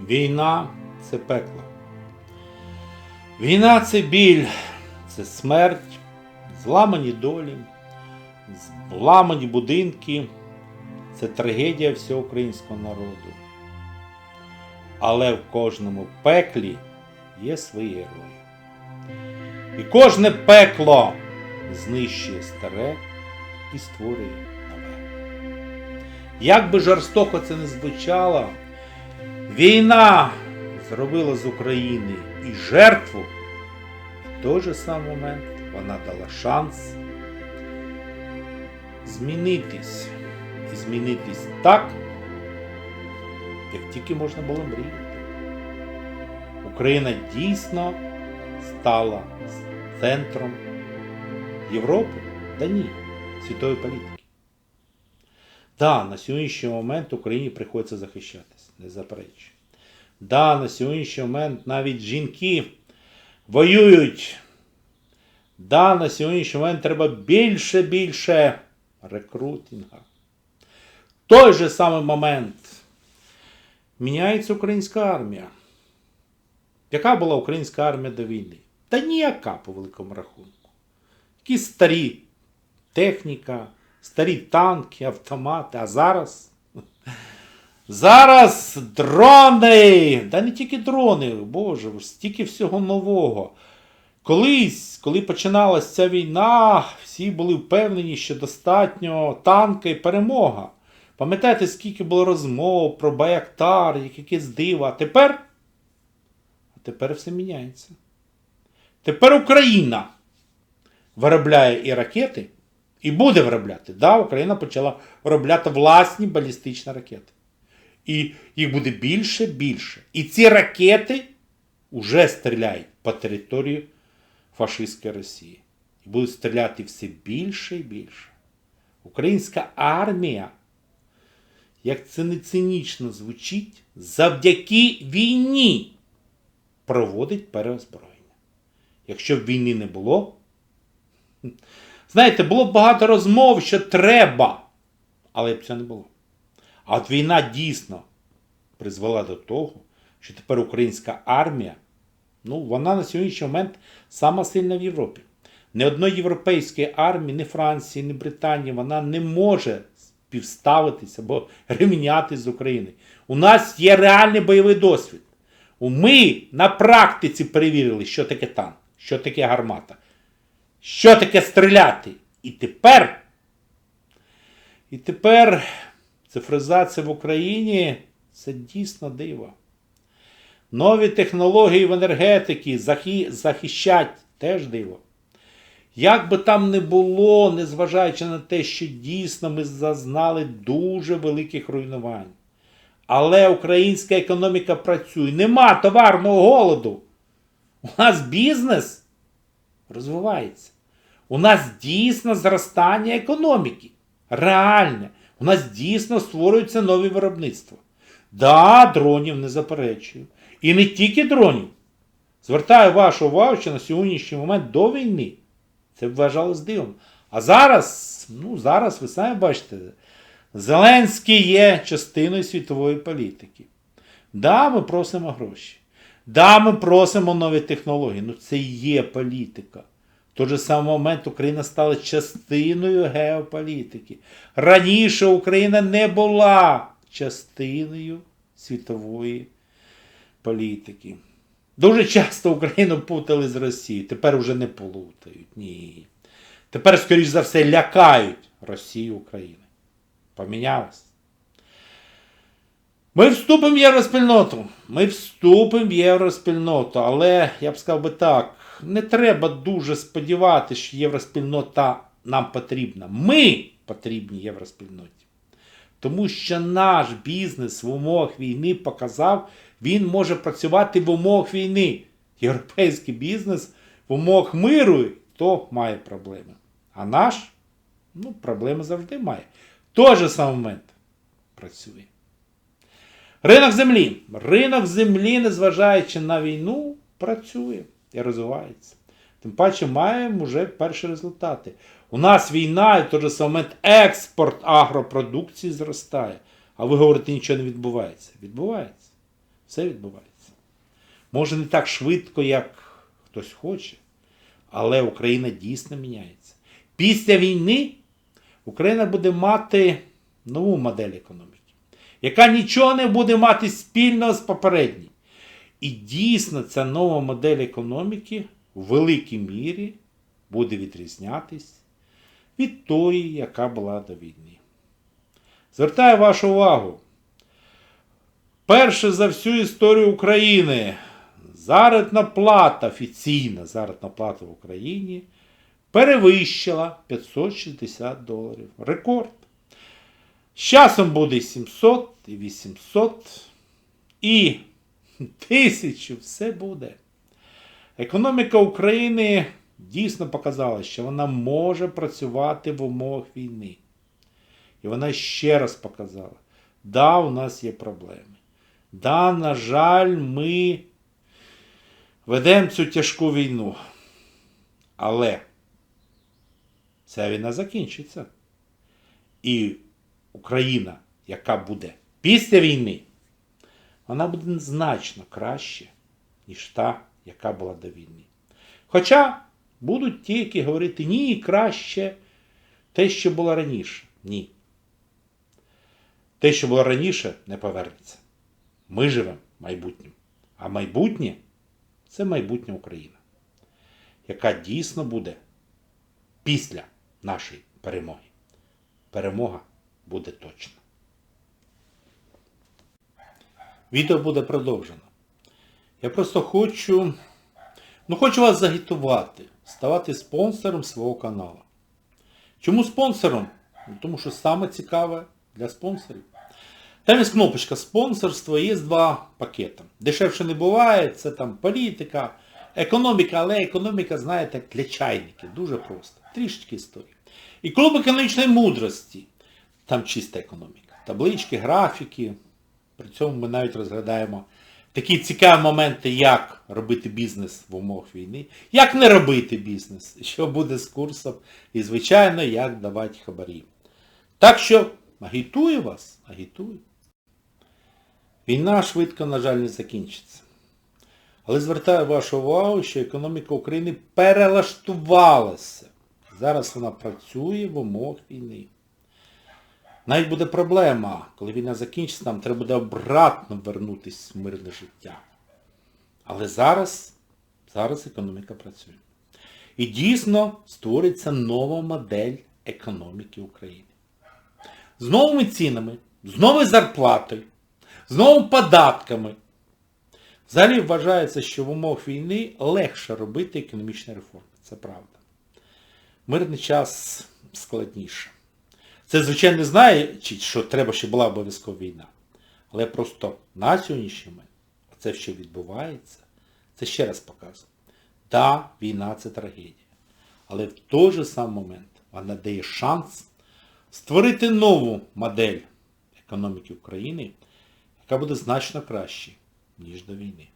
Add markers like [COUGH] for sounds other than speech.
Війна це пекло. Війна це біль, це смерть, зламані долі, зламані будинки, це трагедія всього українського народу. Але в кожному пеклі є свої герої. І кожне пекло знищує старе і створює нове. Як би жорстоко це не звучало, війна зробила з України і жертву, в той же самий момент вона дала шанс змінитись. І змінитись так, як тільки можна було мріяти. Україна дійсно стала центром Європи, та ні, світової політики. Да, на сьогоднішній момент Україні приходиться захищатись, не заперечую. Да, на сьогоднішній момент навіть жінки воюють. Да, на сьогоднішній момент треба більше більше рекрутинга. В той же самий момент міняється українська армія. Яка була українська армія до війни? Та ніяка по великому рахунку. Якісь старі техніка, старі танки, автомати. А зараз. Зараз дрони! Та не тільки дрони, Боже, стільки всього нового. Колись, коли починалася ця війна, всі були впевнені, що достатньо танка і перемога. Пам'ятаєте, скільки було розмов про Баяктар, як якесь диво. А тепер? А тепер все міняється. Тепер Україна виробляє і ракети, і буде виробляти. Да, Україна почала виробляти власні балістичні ракети. І їх буде більше більше. І ці ракети вже стріляють по території фашистської Росії. І будуть стріляти все більше і більше. Українська армія, як це не цинічно звучить, завдяки війні проводить переозброєння. Якщо б війни не було, [LAUGHS] знаєте, було б багато розмов, що треба, але б цього не було. А от війна дійсно призвела до того, що тепер українська армія, ну, вона на сьогоднішній момент сама сильна в Європі. Ні одної європейської армії, ні Франції, ні Британії, вона не може співставитися або рівнятися з України. У нас є реальний бойовий досвід. Ми на практиці перевірили, що таке танк, що таке гармата, що таке стріляти. І тепер, і тепер цифризація в Україні це дійсно диво. Нові технології в енергетиці захи- захищать теж диво. Як би там не було, незважаючи на те, що дійсно ми зазнали дуже великих руйнувань. Але українська економіка працює. Нема товарного голоду. У нас бізнес розвивається. У нас дійсно зростання економіки. Реальне. У нас дійсно створюються нові виробництва. Да, дронів не заперечую. І не тільки дронів. Звертаю вашу увагу, що на сьогоднішній момент до війни це вважалось дивом. А зараз, ну зараз ви самі бачите, Зеленський є частиною світової політики. Да, ми просимо гроші. Да, ми просимо нові технології. Ну це є політика. В той же самий момент Україна стала частиною геополітики. Раніше Україна не була частиною світової політики. Дуже часто Україну путали з Росією. Тепер вже не плутають. Ні. Тепер, скоріш за все, лякають Росію України. Помінялось. Ми вступимо в євроспільноту. Ми вступимо в євроспільноту. Але я б сказав би так, не треба дуже сподіватися, що євроспільнота нам потрібна. Ми потрібні євроспільноті. Тому що наш бізнес в умовах війни показав, він може працювати в умовах війни. Європейський бізнес в умовах миру то має проблеми. А наш, ну, проблеми завжди має. Той же самий момент працює. Ринок землі. Ринок землі, незважаючи на війну, працює і розвивається. Тим паче маємо вже перші результати. У нас війна, і в той же самий момент експорт агропродукції зростає. А ви говорите, нічого не відбувається. Відбувається. Все відбувається. Може не так швидко, як хтось хоче, але Україна дійсно міняється. Після війни Україна буде мати нову модель економіки, яка нічого не буде мати спільного з попередньою. І дійсно ця нова модель економіки в великій мірі буде відрізнятись від тої, яка була до війни. Звертаю вашу увагу. Перше за всю історію України заробітна плата, офіційна заробітна плата в Україні перевищила 560 доларів. Рекорд. З часом буде 700, і 800, і 1000, все буде. Економіка України дійсно показала, що вона може працювати в умовах війни. І вона ще раз показала, да, у нас є проблеми. Да, на жаль, ми ведемо цю тяжку війну. Але ця війна закінчиться. І Україна, яка буде після війни, вона буде значно краще, ніж та, яка була до війни. Хоча будуть ті, які говорити, ні, краще те, що було раніше. Ні. Те, що було раніше, не повернеться. Ми живемо майбутнім. А майбутнє це майбутнє Україна, яка дійсно буде після нашої перемоги. Перемога буде точна. Відео буде продовжено. Я просто хочу, ну хочу вас загітувати, ставати спонсором свого каналу. Чому спонсором? Ну, Тому що саме цікаве для спонсорів. Там є кнопочка спонсорство, є два пакети. Дешевше не буває, це там політика, економіка, але економіка, знаєте, для чайників. Дуже просто. Трішечки історії. І клуб економічної мудрості. Там чиста економіка. Таблички, графіки. При цьому ми навіть розглядаємо такі цікаві моменти, як робити бізнес в умовах війни, як не робити бізнес, що буде з курсом, і, звичайно, як давати хабарі. Так що агітую вас, агітую. Війна швидко, на жаль, не закінчиться. Але звертаю вашу увагу, що економіка України перелаштувалася. Зараз вона працює в умовах війни. Навіть буде проблема, коли війна закінчиться, нам треба буде обратно вернутися в мирне життя. Але зараз, зараз економіка працює. І дійсно створиться нова модель економіки України. З новими цінами, з новою зарплатою, з новими податками. Взагалі вважається, що в умовах війни легше робити економічні реформи. Це правда. Мирний час складніше. Це, звичайно, не знає, що треба, щоб була обов'язкова війна. Але просто на сьогоднішній момент це, що відбувається, це ще раз показує. Да, війна це трагедія. Але в той же самий момент вона дає шанс створити нову модель економіки України, яка буде значно краще, ніж до війни.